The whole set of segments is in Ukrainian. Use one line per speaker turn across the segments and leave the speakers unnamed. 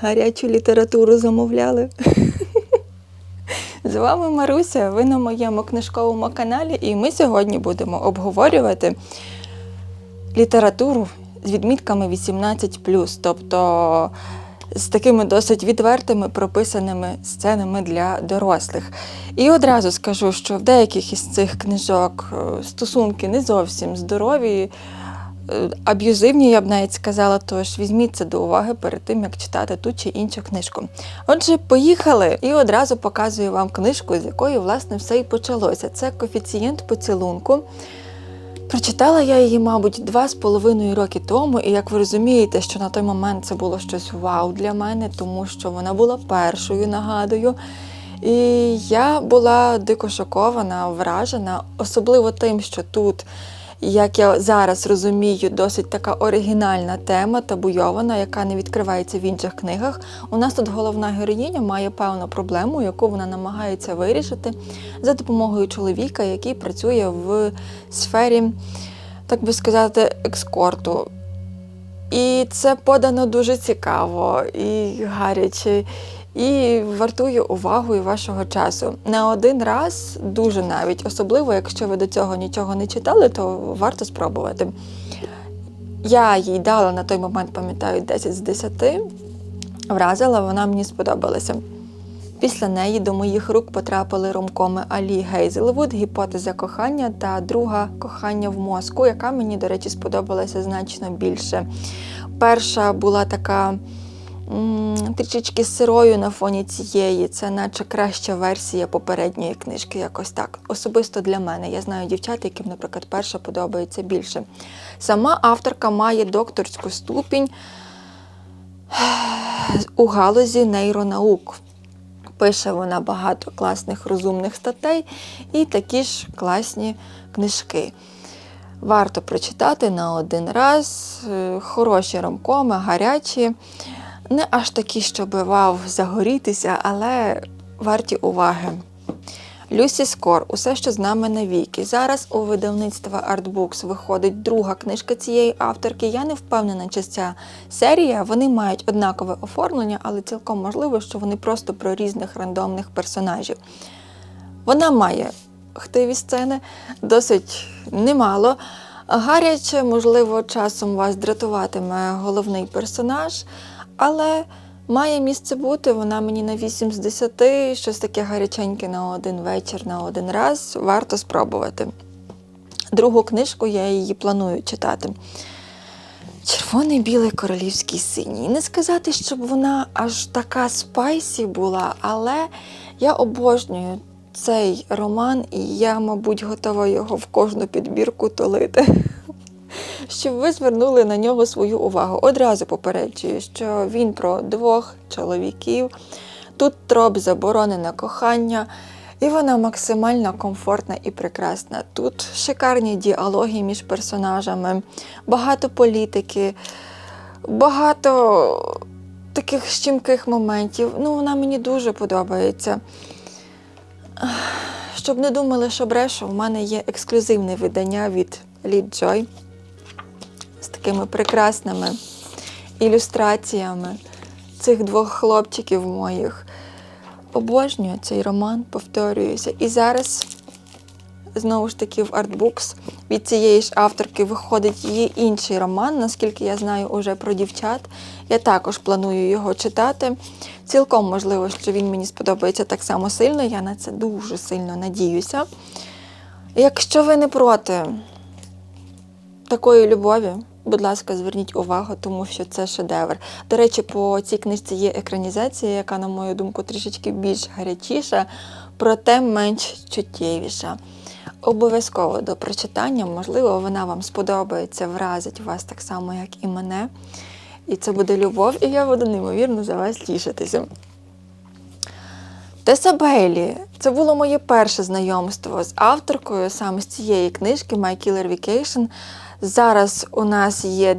гарячу літературу замовляли. З вами Маруся, ви на моєму книжковому каналі, і ми сьогодні будемо обговорювати літературу з відмітками 18, тобто з такими досить відвертими прописаними сценами для дорослих. І одразу скажу, що в деяких із цих книжок е, стосунки не зовсім здорові, аб'юзивні, я б навіть сказала, тож візьміть це до уваги перед тим, як читати ту чи іншу книжку. Отже, поїхали і одразу показую вам книжку, з якої власне все і почалося. Це коефіцієнт поцілунку. Прочитала я її, мабуть, два з половиною роки тому, і як ви розумієте, що на той момент це було щось вау для мене, тому що вона була першою, нагадую. І я була дико шокована, вражена, особливо тим, що тут, як я зараз розумію, досить така оригінальна тема, табуйована, яка не відкривається в інших книгах. У нас тут головна героїня має певну проблему, яку вона намагається вирішити за допомогою чоловіка, який працює в сфері, так би сказати, екскорту. І це подано дуже цікаво і гаряче, і вартує увагу і вашого часу. Не один раз, дуже навіть, особливо, якщо ви до цього нічого не читали, то варто спробувати. Я їй дала на той момент, пам'ятаю, 10 з 10. Вразила, вона мені сподобалася. Після неї до моїх рук потрапили ромкоми Алі Гейзелвуд, гіпотеза кохання та друга кохання в мозку, яка мені, до речі, сподобалася значно більше. Перша була така трішечки сирою на фоні цієї, це наче краща версія попередньої книжки, якось так. Особисто для мене. Я знаю дівчат, яким, наприклад, перша подобається більше. Сама авторка має докторську ступінь у галузі нейронаук. Пише вона багато класних розумних статей і такі ж класні книжки. Варто прочитати на один раз. Е, Хороші ромкоми, гарячі. Не аж такі, щоб вау, загорітися, але варті уваги. Люсі Скор, усе, що з нами навіки. Зараз у видавництва Artbooks виходить друга книжка цієї авторки. Я не впевнена, чи ця серія. Вони мають однакове оформлення, але цілком можливо, що вони просто про різних рандомних персонажів. Вона має хтиві сцени, досить немало. Гаряче, можливо, часом вас дратуватиме головний персонаж, але має місце бути. Вона мені на 8 з 10, щось таке гаряченьке на один вечір, на один раз. Варто спробувати. Другу книжку я її планую читати. Червоний, білий, королівський синій. Не сказати, щоб вона аж така спайсі була, але я обожнюю цей роман, і я, мабуть, готова його в кожну підбірку толити. Щоб ви звернули на нього свою увагу. Одразу попереджую, що він про двох чоловіків. Тут троп заборонене кохання, і вона максимально комфортна і прекрасна. Тут шикарні діалоги між персонажами, багато політики, багато таких щемких моментів. Ну, вона мені дуже подобається. Щоб не думали, що брешу, в мене є ексклюзивне видання від Лід з такими прекрасними ілюстраціями цих двох хлопчиків моїх. Обожнюю цей роман, повторююся. І зараз, знову ж таки, в Artbooks від цієї ж авторки виходить її інший роман, наскільки я знаю уже про дівчат. Я також планую його читати. Цілком можливо, що він мені сподобається так само сильно. Я на це дуже сильно надіюся. Якщо ви не проти такої любові, будь ласка, зверніть увагу, тому що це шедевр. До речі, по цій книжці є екранізація, яка, на мою думку, трішечки більш гарячіша, проте менш чуттєвіша. Обов'язково до прочитання, можливо, вона вам сподобається, вразить вас так само, як і мене. І це буде любов, і я буду неймовірно за вас тішитися. Теса Бейлі. Це було моє перше знайомство з авторкою саме з цієї книжки My Killer Vacation. Зараз у нас є.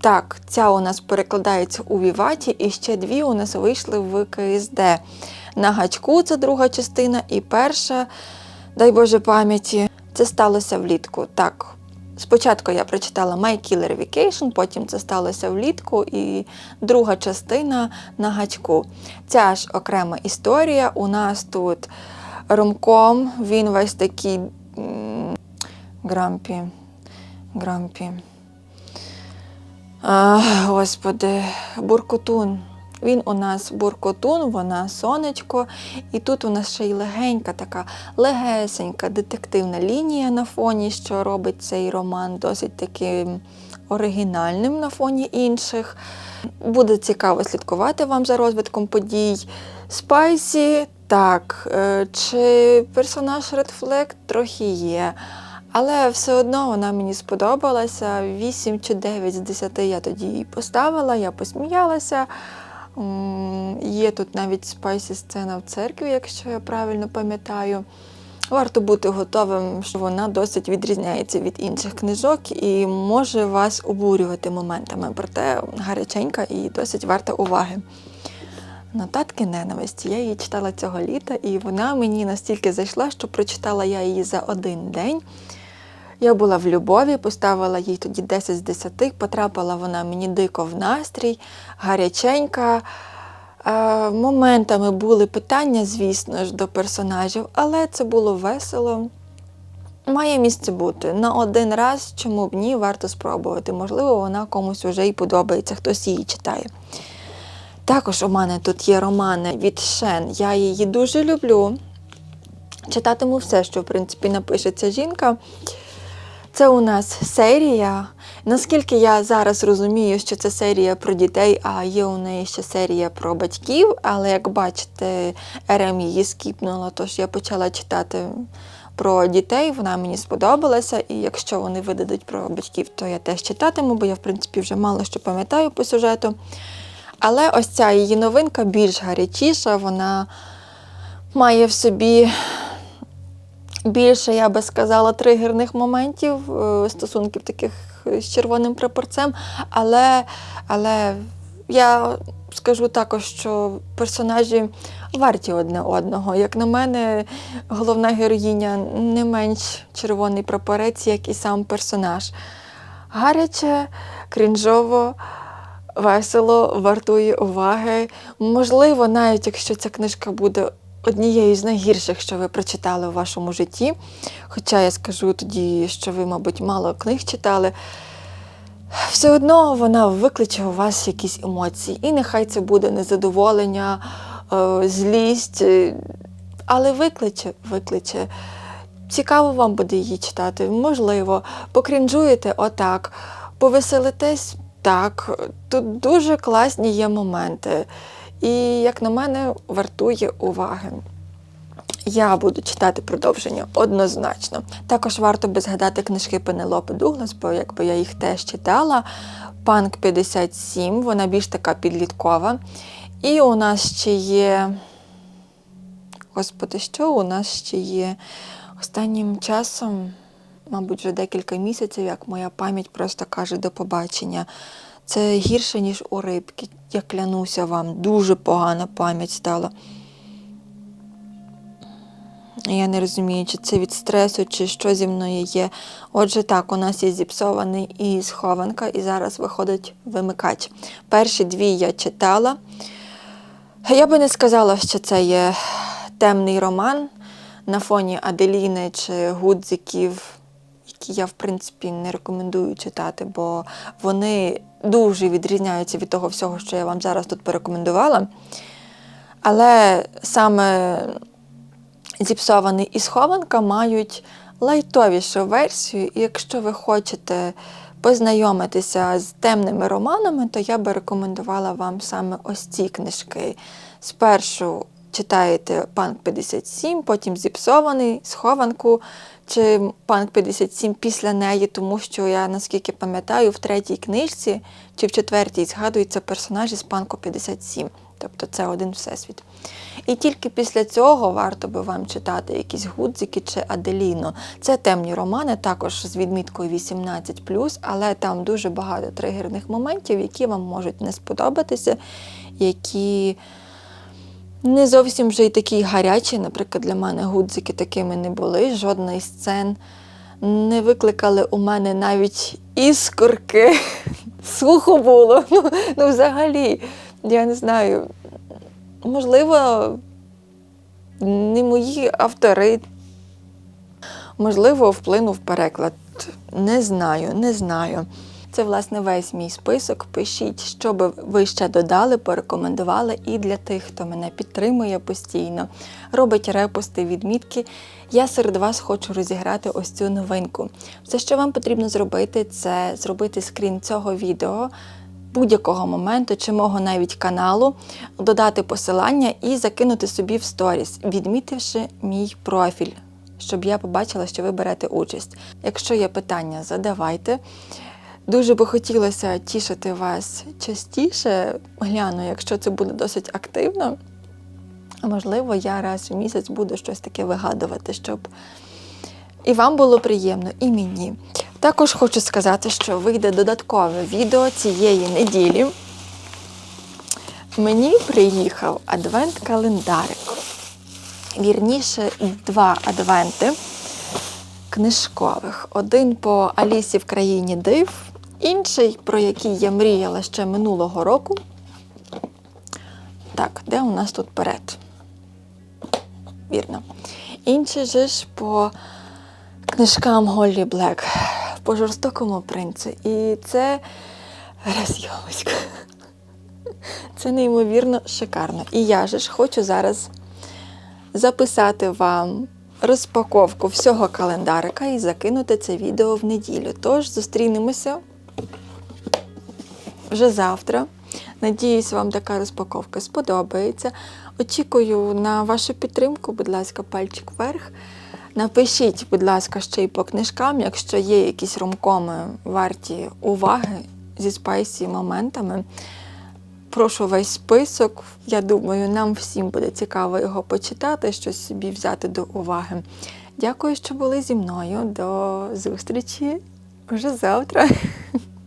Так, ця у нас перекладається у Віваті, і ще дві у нас вийшли в КСД. На гачку це друга частина, і перша, дай Боже пам'яті, це сталося влітку. Так, Спочатку я прочитала My Killer Vacation, потім це сталося влітку, і друга частина на гачку. Ця ж окрема історія. У нас тут ромком, він весь такий грампі. Грампі. А, господи, буркотун. Він у нас буркотун, вона сонечко, і тут у нас ще й легенька, така легесенька детективна лінія на фоні, що робить цей роман досить таким оригінальним на фоні інших. Буде цікаво слідкувати вам за розвитком подій. Спайсі, так, е, чи персонаж Red Flag трохи є. Але все одно вона мені сподобалася. 8 чи 9 з 10 я тоді її поставила, я посміялася. Є тут навіть спайсі сцена в церкві, якщо я правильно пам'ятаю. Варто бути готовим, що вона досить відрізняється від інших книжок і може вас обурювати моментами, проте гаряченька і досить варта уваги. Нотатки ненависті. Я її читала цього літа, і вона мені настільки зайшла, що прочитала я її за один день. Я була в любові, поставила їй тоді 10 з 10, потрапила вона мені дико в настрій, гаряченька. Моментами були питання, звісно ж, до персонажів, але це було весело. Має місце бути. На один раз, чому б ні, варто спробувати. Можливо, вона комусь вже і подобається, хтось її читає. Також у мене тут є романи від Шен. Я її дуже люблю. Читатиму все, що в принципі напише ця жінка. Це у нас серія. Наскільки я зараз розумію, що це серія про дітей, а є у неї ще серія про батьків, але як бачите, РМ її скіпнула, тож я почала читати про дітей, вона мені сподобалася, і якщо вони видадуть про батьків, то я теж читатиму, бо я, в принципі, вже мало що пам'ятаю по сюжету. Але ось ця її новинка більш гарячіша, вона має в собі більше, я би сказала, тригерних моментів, е, стосунків таких з червоним прапорцем. Але, але я скажу також, що персонажі варті одне одного. Як на мене, головна героїня не менш червоний прапорець, як і сам персонаж. Гаряче, крінжово. Весело, вартує уваги. Можливо, навіть якщо ця книжка буде однією з найгірших, що ви прочитали у вашому житті. Хоча я скажу тоді, що ви, мабуть, мало книг читали. Все одно вона викличе у вас якісь емоції. І нехай це буде незадоволення, е, злість, е, але викличе, викличе. Цікаво вам буде її читати, можливо, покрінжуєте отак, повеселитесь так. Тут дуже класні є моменти. І, як на мене, вартує уваги. Я буду читати продовження однозначно. Також варто би згадати книжки Пенелопи Дуглас, бо якби я їх теж читала. Панк 57, вона більш така підліткова. І у нас ще є. Господи, що у нас ще є? Останнім часом, мабуть, вже декілька місяців, як моя пам'ять просто каже до побачення. Це гірше, ніж у рибки. Я клянуся вам, дуже погана пам'ять стала. Я не розумію, чи це від стресу, чи що зі мною є. Отже, так, у нас є зіпсований і схованка, і зараз виходить вимикач. Перші дві я читала. Я би не сказала, що це є темний роман на фоні Аделіни чи Гудзиків, які я, в принципі, не рекомендую читати, бо вони дуже відрізняються від того всього, що я вам зараз тут порекомендувала. Але саме зіпсований і схованка мають лайтовішу версію, і якщо ви хочете познайомитися з темними романами, то я би рекомендувала вам саме ось ці книжки. Спершу читаєте Панк 57, потім зіпсований, схованку чи Панк 57 після неї, тому що я, наскільки пам'ятаю, в третій книжці чи в четвертій згадуються персонажі з Панку 57. Тобто це один всесвіт. І тільки після цього варто би вам читати якісь гудзики чи Аделіно. Це темні романи, також з відміткою 18, але там дуже багато тригерних моментів, які вам можуть не сподобатися, які не зовсім вже й такі гарячі. Наприклад, для мене гудзики такими не були. Жодної сцен не викликали у мене навіть іскорки. Сухо було. Ну, ну, взагалі, я не знаю. Можливо, не мої автори. Можливо, вплинув переклад. Не знаю, не знаю. Це, власне, весь мій список. Пишіть, що би ви ще додали, порекомендували. І для тих, хто мене підтримує постійно, робить репости, відмітки. Я серед вас хочу розіграти ось цю новинку. Все, що вам потрібно зробити, це зробити скрін цього відео будь-якого моменту чи мого навіть каналу, додати посилання і закинути собі в сторіс, відмітивши мій профіль, щоб я побачила, що ви берете участь. Якщо є питання, задавайте. Дуже би хотілося тішити вас частіше. Гляну, якщо це буде досить активно. Можливо, я раз в місяць буду щось таке вигадувати, щоб і вам було приємно, і мені. Також хочу сказати, що вийде додаткове відео цієї неділі. Мені приїхав адвент-календарик. Вірніше, два адвенти книжкових. Один по Алісі в країні див, інший, про який я мріяла ще минулого року. Так, де у нас тут перед? Вірно. Інший же ж по книжкам Голлі Блек, по жорстокому принцу. І це розйомочка. Це неймовірно шикарно. І я же ж хочу зараз записати вам розпаковку всього календарика і закинути це відео в неділю. Тож зустрінемося вже завтра. Надіюсь, вам така розпаковка сподобається. Очікую на вашу підтримку, будь ласка, пальчик вверх. Напишіть, будь ласка, ще й по книжкам, якщо є якісь ромкоми варті уваги зі спайсі моментами. Прошу весь список. Я думаю, нам всім буде цікаво його почитати, щось собі взяти до уваги. Дякую, що були зі мною. До зустрічі вже завтра.